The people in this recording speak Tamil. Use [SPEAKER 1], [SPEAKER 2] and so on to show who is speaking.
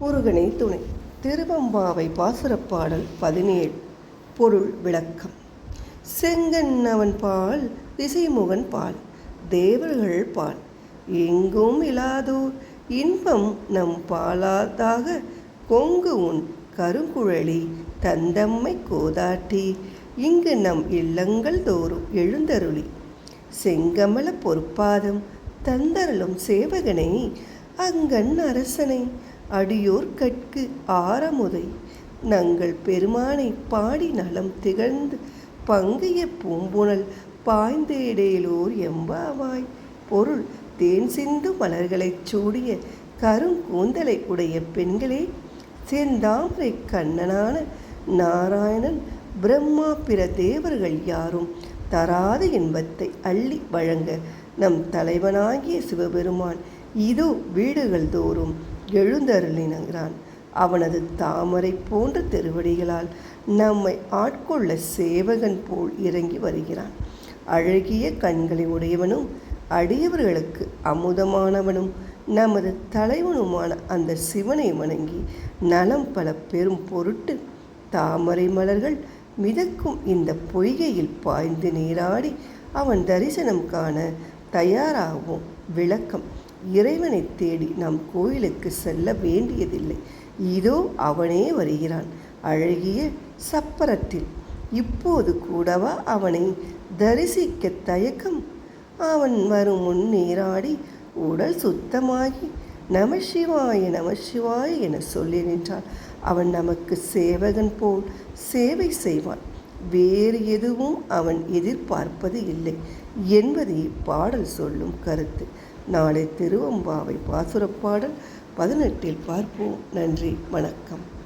[SPEAKER 1] முருகனை துணை. திருவம்பாவை பாசுரப்பாடல் பதினேழு. பொருள் விளக்கம். செங்கன் அவன் பால் திசைமுகன் பால் தேவர்கள் பால். எங்கும் இலாதோர் இன்பம் நம் பாலாதாக. கொங்கு உன் கருங்குழலி தந்தம்மை கோதாட்டி. இங்கு நம் இல்லங்கள் தோறும் எழுந்தருளி. செங்கமல பொற்பாதம் தந்தருளும் சேவகனை அங்கன் அரசனை. அடியோர் கற்கு ஆரமுதை நங்கள் பெருமானை பாடி நலம் திகழ்ந்து பங்கைய பூம்புணல் பாய்ந்தேடேலோர் எம்பாவாய். பொருள் தேன் சிந்து மலர்களைச் சூடிய கருங்கூந்தலை உடைய பெண்களே செந்தாமரை கண்ணனான நாராயணன் பிரம்மா பிற தேவர்கள் யாரும் தராத இன்பத்தை அள்ளி வழங்க நம் தலைவனாகிய சிவபெருமான் இதோ வீடுகள் தோறும் எழுந்தருளினான் அவனது தாமரை போன்ற திருவடிகளால் நம்மை ஆட்கொள்ள சேவகன் போல் இறங்கி வருகிறான். அழகிய கண்களை உடையவனும் அடியவர்களுக்கு அமுதமானவனும் நமது தலைவனுமான அந்த சிவனை வணங்கி நலம் பல பெரும் பொருட்டு தாமரை மலர்கள் மிதக்கும் இந்த பொய்கையில் பாய்ந்து நீராடி அவன் தரிசனம் காண தயாராகும் விளக்கம் இறைவனை தேடி நம் கோயிலுக்கு செல்ல வேண்டியதில்லை. இதோ அவனே வருகிறான். அழகிய சப்பரத்தில். இப்போது கூடவா அவனை தரிசிக்க தயக்கம்? அவன் வரும் முன் நீராடி உடல் சுத்தமாகி நமசிவாய நமசிவாய என சொல்லி நின்றால் அவன் நமக்கு சேவகன் போல் சேவை செய்வான். வேறு எதுவும் அவன் எதிர்பார்ப்பது இல்லை என்பதே பாடல் சொல்லும் கருத்து. நாளை திருவம்பாவை பாசுரப்பாடல் பதினெட்டில் பார்ப்போம். நன்றி வணக்கம்.